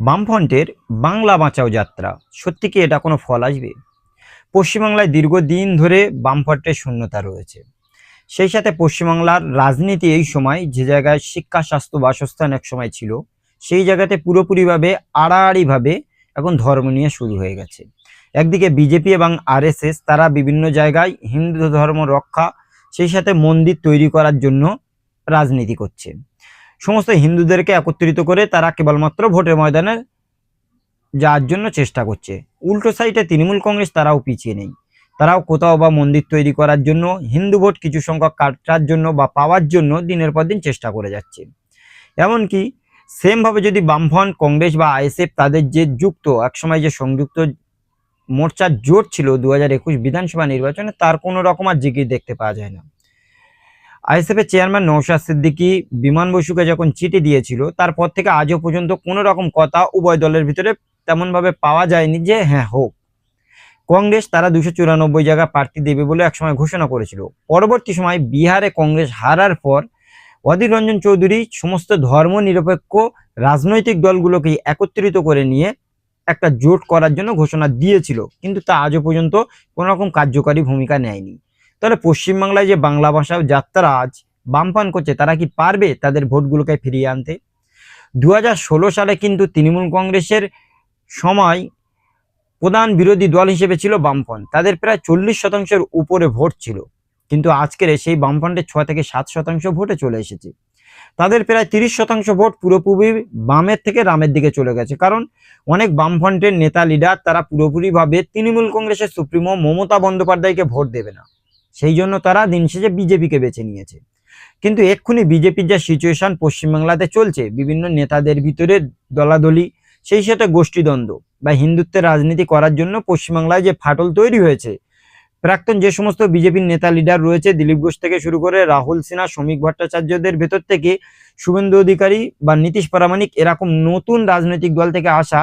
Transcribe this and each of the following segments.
বামফ্রন্টের বাংলা বাঁচাও যাত্রা। সত্যি কি এটা কোনো ফল আসবে? পশ্চিমবাংলায় দীর্ঘদিন ধরে বামফ্রন্টের শূন্যতা রয়েছে। সেই সাথে পশ্চিমবাংলার রাজনীতি এই সময় যে জায়গায় শিক্ষা, স্বাস্থ্য, বাসস্থান এক সময় ছিল, সেই জায়গাতে পুরোপুরিভাবে, আড়াআড়িভাবে এখন ধর্ম নিয়ে শুরু হয়ে গেছে। একদিকে বিজেপি এবং আরএসএস, তারা বিভিন্ন জায়গায় হিন্দু ধর্ম রক্ষা, সেই সাথে মন্দির তৈরি করার জন্য রাজনীতি করছে। সমস্ত হিন্দুদেরকে একত্রিত করে তারা কেবলমাত্র ভোটের ময়দানে যাওয়ার জন্য চেষ্টা করছে। উল্টো সাইডে তৃণমূল কংগ্রেস তারাও পিছিয়ে নেই। তারাও কোথাও বা মন্দির তৈরি করার জন্য, হিন্দু ভোট কিছু সংখ্যক কাটার জন্য বা পাওয়ার জন্য দিনের পর দিন চেষ্টা করে যাচ্ছে। এমনকি সেমভাবে যদি বামফ্রন্ট কংগ্রেস বা আইএসএফ তাদের যে যুক্ত, একসময় যে সংযুক্ত মোর্চার জোট ছিল দু হাজার একুশ বিধানসভা নির্বাচনে, তার কোনো রকম আর জিকির দেখতে পাওয়া যায় না। আইএসএফ এর চেয়ারম্যান নৌশাদ সিদ্দিকী বিমান বসুকে যখন চিঠি দিয়েছিল, তারপর থেকে আজও পর্যন্ত কোনো রকম কথা উভয় দলের ভিতরে তেমনভাবে পাওয়া যায়নি যে হ্যাঁ হোক। কংগ্রেস তারা দুশো চুরানব্বই জায়গা প্রার্থী দেবে বলে একসময় ঘোষণা করেছিল। পরবর্তী সময় বিহারে কংগ্রেস হারার পর অধীর রঞ্জন চৌধুরী সমস্ত ধর্ম নিরপেক্ষ রাজনৈতিক দলগুলোকে একত্রিত করে নিয়ে একটা জোট করার জন্য ঘোষণা দিয়েছিল, কিন্তু তা আজও পর্যন্ত কোনো রকম কার্যকারী ভূমিকা নেয়নি। তাহলে পশ্চিমবাংলায় যে বাংলা ভাষা যাত্রা আজ বামপান করছে, তারা কি পারবে তাদের ভোটগুলোকে ফিরিয়ে আনতে? দু হাজার ষোলো সালে কিন্তু তৃণমূল কংগ্রেসের সময় প্রধান বিরোধী দল হিসেবে ছিল বামফ্রন্ট। তাদের প্রায় চল্লিশ শতাংশের উপরে ভোট ছিল। কিন্তু আজকের সেই বামফ্রন্টের ছয় থেকে সাত শতাংশ ভোটে চলে এসেছে। তাদের প্রায় তিরিশ শতাংশ ভোট পুরোপুরি বামের থেকে রামের দিকে চলে গেছে। কারণ অনেক বামফ্রন্টের নেতা, লিডার তারা পুরোপুরিভাবে তৃণমূল কংগ্রেসের সুপ্রিমো মমতা বন্দ্যোপাধ্যায়কে ভোট দেবে না। সেই জন্য তারা দিন শেষে বিজেপিকে বেছে নিয়েছে। কিন্তু এক্ষুনি বিজেপির যা সিচুয়েশন পশ্চিমবাংলাতে চলছে, বিভিন্ন নেতাদের ভিতরে দলাদলি, সেই সাথে গোষ্ঠীদ্বন্দ্ব বা হিন্দুত্বের রাজনীতি করার জন্য পশ্চিমবাংলায় যে ফাটল তৈরি হয়েছে, প্রাক্তন যে সমস্ত বিজেপির নেতা লিডার রয়েছে, দিলীপ ঘোষ থেকে শুরু করে রাহুল সিনহা, শ্রমিক ভট্টাচার্যদের ভেতর থেকে শুভেন্দু অধিকারী বা নীতিশ প্রামাণিক এরকম নতুন রাজনৈতিক দল থেকে আসা,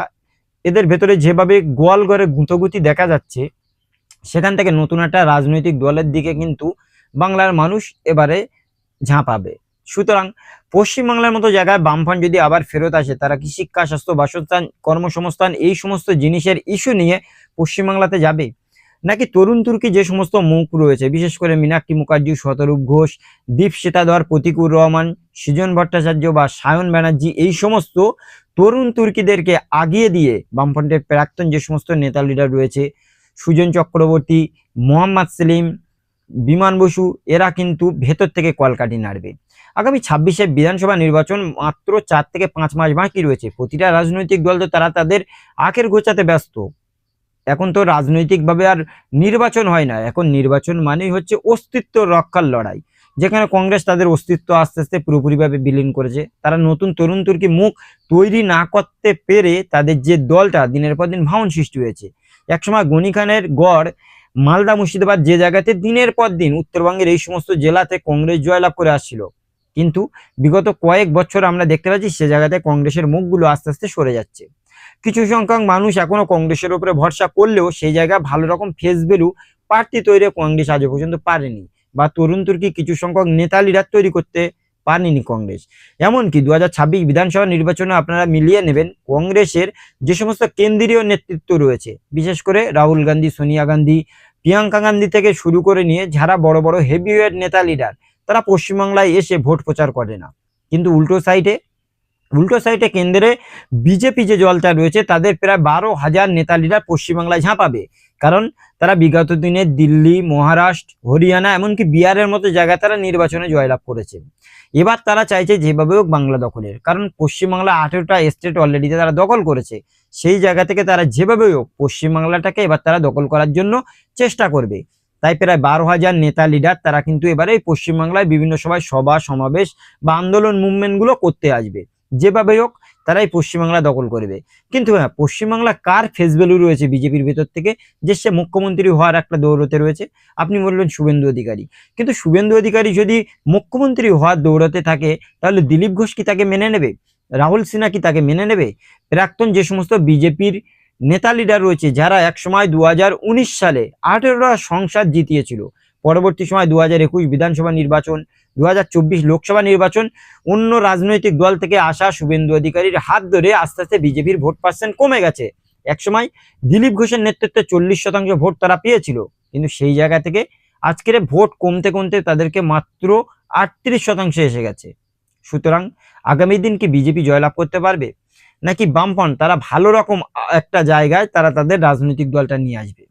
এদের ভেতরে যেভাবে গোয়াল ঘরে গুঁতোগুতি দেখা যাচ্ছে সেখান থেকে নতুন একটা রাজনৈতিক দলের দিকে কিন্তু বাংলার মানুষ এবারে ঝাঁপাবে সুতরাং পশ্চিমবাংলার মতো জায়গায় বামফ্রন্ট যদি আবার ফেরত আসে, তারা কি শিক্ষা, স্বাস্থ্য, বাসস্থান, কর্মসংস্থান, এই সমস্ত জিনিসের ইস্যু নিয়ে পশ্চিমবাংলাতে যাবে? নাকি তরুণ তুর্কি যে সমস্ত মুখ রয়েছে, বিশেষ করে মীনাক্ষী মুখার্জি, শতরূপ ঘোষ, দীপ সীতাধর, প্রতিকুর রহমান, সৃজন ভট্টাচার্য বা সায়ন ব্যানার্জি, এই সমস্ত তরুণ তুর্কিদেরকে আগিয়ে দিয়ে বামফ্রন্টের প্রাক্তন যে সমস্ত নেতা লিডার রয়েছে সুজন চক্রবর্তী, মোহাম্মদ সেলিম, বিমান বসু, এরা কিন্তু ভেতর থেকে কলকাঠি নাড়বে। আগামী ছাব্বিশে বিধানসভা নির্বাচন মাত্র চার থেকে পাঁচ মাস বাকি রয়েছে। প্রতিটা রাজনৈতিক দল তো তারা তাদের আখের গোছাতে ব্যস্ত। এখন তো রাজনৈতিকভাবে আর নির্বাচন হয় না। এখন নির্বাচন মানেই হচ্ছে অস্তিত্ব রক্ষার লড়াই। যেখানে কংগ্রেস তাদের অস্তিত্ব আস্তে আস্তে পুরোপুরিভাবে বিলীন করেছে। তারা নতুন তরুণ তুর্কি মুখ তৈরি না করতে পেরে তাদের যে দলটা দিনের পর দিন ভাঙন সৃষ্টি হয়েছে। একসময় গনি খানের গড় মালদা মুর্শিদাবাদ যে জায়গাতে দিনের পর দিন উত্তরবঙ্গের এই সমস্ত জেলাতে কংগ্রেস জয়লাভ করে আসছিল। কিন্তু বিগত কয়েক বছর আমরা দেখতে পাচ্ছি সে জায়গাতে কংগ্রেসের মুখগুলো আস্তে আস্তে সরে যাচ্ছে। কিছু সংখ্যক মানুষ এখনও কংগ্রেসের উপরে ভরসা করলেও সেই জায়গায় ভালো রকম ফেস ভ্যালু প্রার্থী তৈরি কংগ্রেস আজও পর্যন্ত পারেনি। বা তরুণ তুর্কি কিছু সংখ্যক নেতা লিডার তৈরি করতে পারেনি কংগ্রেস। এমনকি দু হাজার ছাব্বিশ বিধানসভা নির্বাচনে আপনারা মিলিয়ে নেবেন কংগ্রেসের যে সমস্ত কেন্দ্রীয় নেতৃত্ব রয়েছে, বিশেষ করে রাহুল গান্ধী, সোনিয়া গান্ধী, প্রিয়াঙ্কা গান্ধী থেকে শুরু করে নিয়ে যারা বড় বড় হেভিওয়েট নেতা লিডার তারা পশ্চিমবাংলায় এসে ভোট প্রচার করে না। কিন্তু উল্টো সাইডে উল্টো সাইডে কেন্দ্রে বিজেপি যে জলটা রয়েছে, তাদের প্রায় বারো হাজার নেতা লিডার পশ্চিমবাংলায় ঝাঁপাবে। কারণ তারা বিগত দিনে দিল্লি, মহারাষ্ট্র, হরিয়ানা, এমনকি বিহারের মতো জায়গায় তারা নির্বাচনে জয়লাভ করেছে। এবার তারা চাইছে যেভাবে হোক বাংলা দখলের। কারণ পশ্চিমবাংলা আঠেরোটা স্টেট অলরেডিতে তারা দখল করেছে। সেই জায়গা থেকে তারা যেভাবে হোক পশ্চিমবাংলাটাকে এবার তারা দখল করার জন্য চেষ্টা করবে। তাই প্রায় বারো হাজার নেতা লিডার তারা কিন্তু এবারে পশ্চিমবাংলায় বিভিন্ন সভায় সভা, সমাবেশ বা আন্দোলন মুভমেন্টগুলো করতে আসবে। যেভাবে হোক তারাই পশ্চিমবাংলা দখল করবে। কিন্তু হ্যাঁ পশ্চিমবাংলা কার ফেস ভ্যালু রয়েছে বিজেপির ভেতর থেকে? যে সে মুখ্যমন্ত্রী হওয়ার একটা দৌড়তে রয়েছে। আপনি বললেন শুভেন্দু অধিকারী। কিন্তু শুভেন্দু অধিকারী যদি মুখ্যমন্ত্রী হওয়ার দৌড়তে থাকে, তাহলে দিলীপ ঘোষ কি তাকে মেনে নেবে? রাহুল সিনহা কি তাকে মেনে নেবে? প্রাক্তন যে সমস্ত বিজেপির নেতা লিডার রয়েছে, যারা একসময় দু হাজার উনিশ সালে আঠেরোটা সংসদ জিতিয়েছিল পরবর্তী সময় দু হাজার একুশ বিধানসভা নির্বাচন দু হাজার চব্বিশ লোকসভা নির্বাচন, অন্য রাজনৈতিক দল থেকে আসা শুভেন্দু অধিকারীর হাত ধরে আস্তে আস্তে বিজেপির ভোট পার্সেন্ট কমে গেছে। একসময় দিলীপ ঘোষের নেতৃত্বে চল্লিশ শতাংশ ভোট তারা পেয়েছিল, কিন্তু সেই জায়গা থেকে আজকের ভোট কমতে কমতে তাদেরকে মাত্র আটত্রিশ শতাংশে এসে গেছে। সুতরাং আগামী দিন কি বিজেপি জয়লাভ করতে পারবে? নাকি বামফ্রন্ট তারা ভালো রকম একটা জায়গায় তারা তাদের রাজনৈতিক দলটা নিয়ে আসবে?